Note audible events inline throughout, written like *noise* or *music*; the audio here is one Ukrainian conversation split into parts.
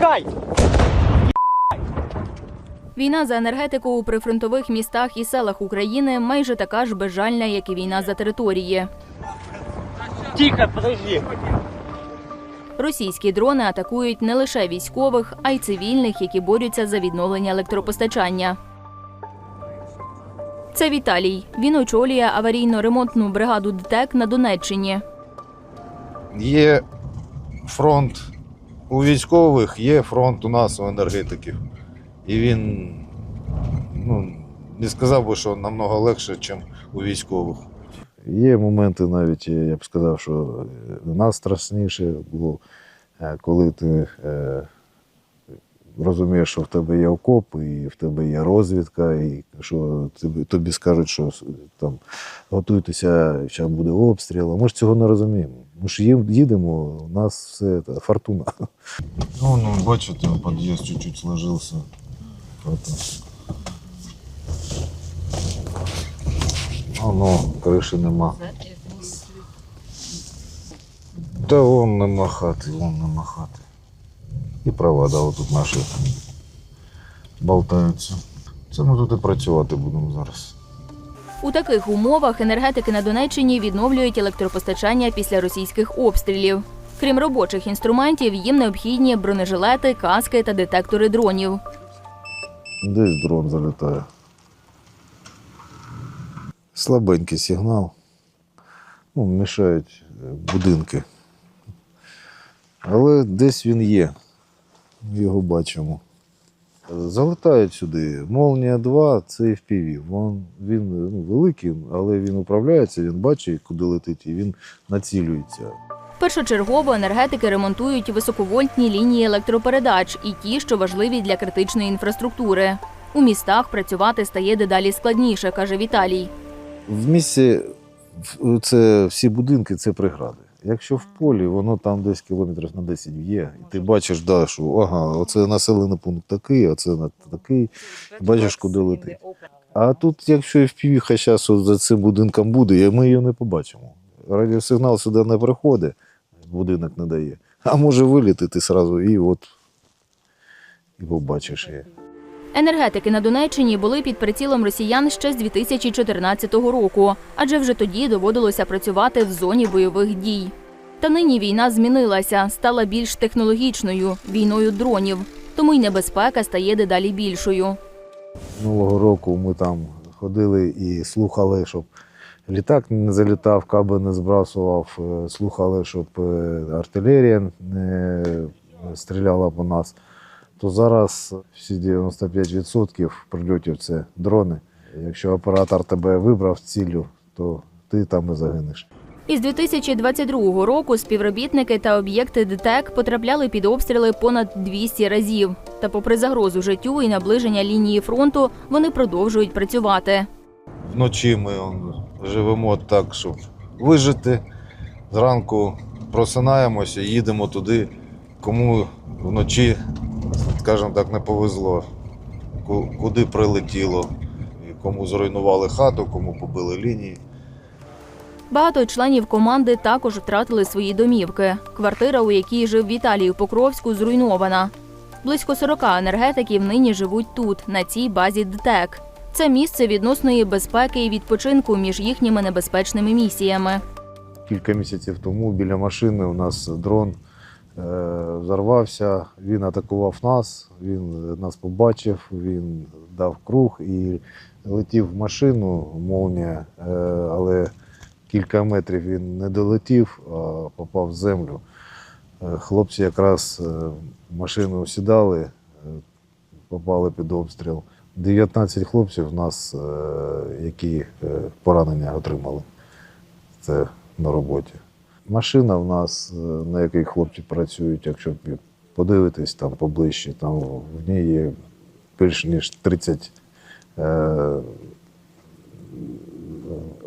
Тікай! Війна за енергетику у прифронтових містах і селах України майже така ж безжальна, як і війна за території. Тихо, подожди. Російські дрони атакують не лише військових, а й цивільних, які борються за відновлення електропостачання. Це Віталій. Він очолює аварійно-ремонтну бригаду ДТЕК на Донеччині. Є фронт у військових, є фронт у нас у енергетиків. І він ну, не сказав би, що намного легше, ніж у військових. Є моменти навіть, я б сказав, що у нас страшніше було, е, коли ти е, розумієш, що в тебе є окоп, і в тебе є розвідка, і що тобі, тобі скажуть, що там готуйтеся, зараз буде обстріл. А ми ж цього не розуміємо. Ми ж їдемо, у нас все це, фортуна. Ну, ну, бачите, під'їзд чуть-чуть сложився. А ну, криші нема. Та вон нема хати, вон нема хати. І провода отут наші болтаються. Це ми тут і працювати будемо зараз. У таких умовах енергетики на Донеччині відновлюють електропостачання після російських обстрілів. Крім робочих інструментів, їм необхідні бронежилети, каски та детектори дронів. Десь дрон залітає. Слабенький сигнал. Ну, мішають е, будинки. Але десь він є. Його бачимо. Залетають сюди. Молнія 2 це FPV. Вон, він ну, великий, але він управляється, він бачить, куди летить, і він націлюється. Першочергово енергетики ремонтують високовольтні лінії електропередач і ті, що важливі для критичної інфраструктури. У містах працювати стає дедалі складніше, каже Віталій. В місті це всі будинки це прегради. Якщо в полі, воно там десь кілометрів на 10 є, і ти бачиш, да, що ага, оце населений пункт такий, оце на такий, бачиш, куди летить. А тут, якщо і FPV зараз за цим будинком буде, ми її не побачимо. Радіосигнал сюди не приходить, будинок не дає. А може вилітити сразу і от і побачиш її. Енергетики на Донеччині були під прицілом росіян ще з 2014 року, адже вже тоді доводилося працювати в зоні бойових дій. Та нині війна змінилася, стала більш технологічною війною дронів, тому й небезпека стає дедалі більшою. Минулого року ми там ходили і слухали, щоб літак не залітав, каби не збрасував, е, слухали, щоб е, артилерія не стріляла по нас. То зараз всі 95% прильотів це дрони. Якщо оператор тебе вибрав ціллю, то ти там і загинеш. Із 2022 року співробітники та об'єкти ДТЕК потрапляли під обстріли понад 200 разів. Та, попри загрозу життю і наближення лінії фронту, вони продовжують працювати. Вночі ми живемо так, щоб вижити. Зранку просинаємося, їдемо туди, кому вночі, скажімо так, не повезло, куди прилетіло, кому зруйнували хату, кому побили лінії. Багато членів команди також втратили свої домівки. Квартира, у якій жив Віталій у Покровську, зруйнована. Близько 40 енергетиків нині живуть тут, на цій базі ДТЕК. Це місце відносної безпеки і відпочинку між їхніми небезпечними місіями. Кілька місяців тому біля машини у нас дрон е, взорвався, він атакував нас, він нас побачив, він дав круг і летів в машину, молнія, е, але кілька метрів він не долетів, а попав в землю. Е, Хлопці якраз машину сідали, е, попали під обстріл. 19 хлопців у нас, які поранення отримали. Це на роботі. Машина в нас, е, на якій хлопці працюють, якщо подивитись там поближче, там в ній є більш ніж 30 е,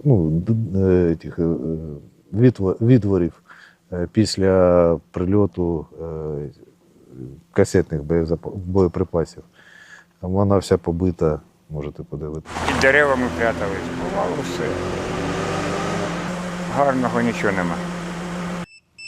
ну, е, тих, е, відворів після прильоту е, касетних боєприпасів. Вона вся побита, можете подивитися. Під деревами прятались, бувало все. Гарного нічого нема.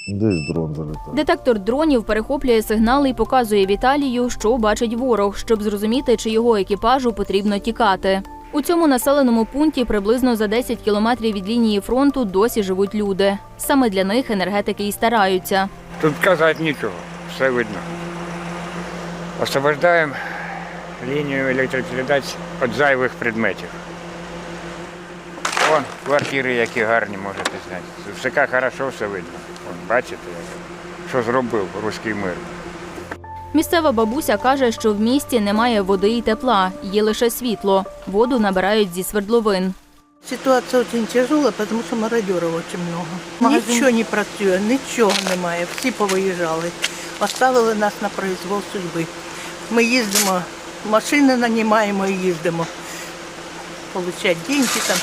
Десь дрон залітав. Детектор дронів перехоплює сигнали і показує Віталію, що бачить ворог, щоб зрозуміти, чи його екіпажу потрібно тікати. У цьому населеному пункті приблизно за 10 кілометрів від лінії фронту досі живуть люди. Саме для них енергетики і стараються. Тут казати нічого, все видно. Освобождаємо лінію електропередач від зайвих предметів. Вон квартири, які гарні, можете зняти. В СК хорошо все видно. Вон, бачите, що зробив руський мир. Місцева бабуся каже, що в місті немає води і тепла, є лише світло. Воду набирають зі свердловин. Ситуація дуже тяжела, тому що мародерів дуже много. Нічого не працює, нічого немає. Всі повиїжджали. Оставили нас на произвол судьби. Ми їздимо, машини нанімаємо і їздимо. Получать деньги там,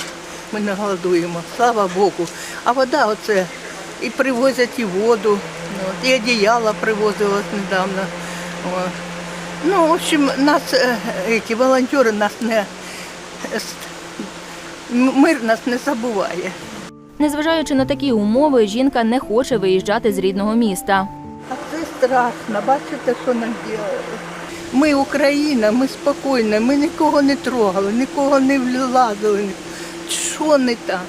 ми не голодуємо, слава Богу. А вода оце і привозять і воду, от, і одіяла привозилось недавно. От. Ну, в общем, нас, е, эти волонтери нас не Мир нас не забуває. Незважаючи на такі умови, жінка не хоче виїжджати з рідного міста. А це страшно. Бачите, що нам робили? Ми Україна, ми спокійні, ми нікого не трогали, нікого не влазили. Що не так?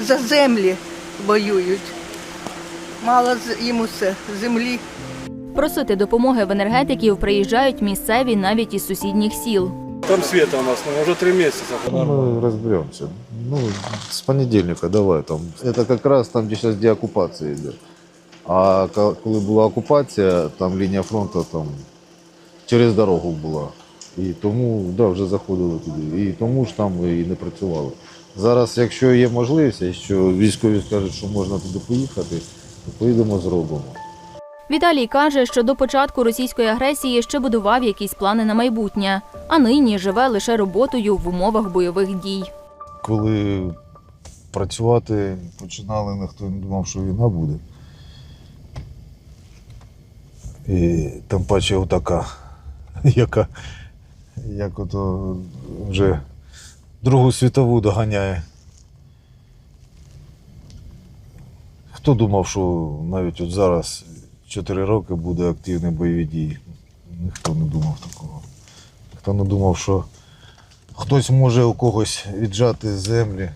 За землі воюють. Мало з- їм усе землі. Просити допомоги в енергетиків приїжджають місцеві навіть із сусідніх сіл. Там света у нас ну, уже три месяца. Мы разберемся. Ну, с понедельника давай там. Это как раз там, где сейчас деоккупация йде. А коли була окупація, там лінія фронту там через дорогу була. І тому да, вже заходили туди. І тому ж там і не працювали. Зараз, якщо є можливість, якщо військові скажуть, що можна туди поїхати, то поїдемо, зробимо. Віталій каже, що до початку російської агресії ще будував якісь плани на майбутнє, а нині живе лише роботою в умовах бойових дій. Коли працювати починали, ніхто не думав, що війна буде. І тим паче отака, *laughs* яка як ото вже Другу світову доганяє. Хто думав, що навіть от зараз 4 роки буде активні бойові дії? Ніхто не думав такого. Ніхто не думав, що хтось може у когось віджати землі.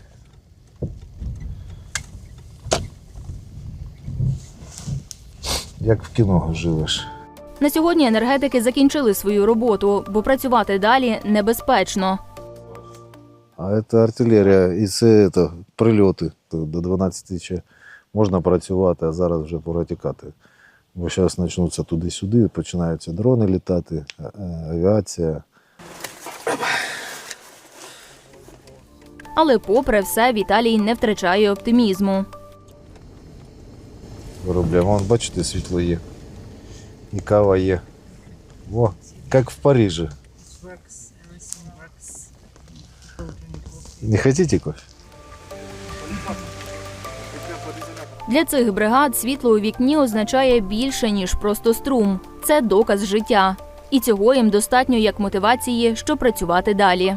Як в кіно живеш. На сьогодні енергетики закінчили свою роботу, бо працювати далі небезпечно. А це артилерія і це, це прильоти. До 12 ще можна працювати, а зараз вже пора тікати. Бо зараз почнуться туди-сюди, починаються дрони літати, авіація. Але, попри все, Віталій не втрачає оптимізму. Вон, бачите, світло є. І кава є. О, як в Парижі. Не хотите кофе? Для цих бригад світло у вікні означає більше, ніж просто струм. Це доказ життя. І цього їм достатньо як мотивації, щоб працювати далі.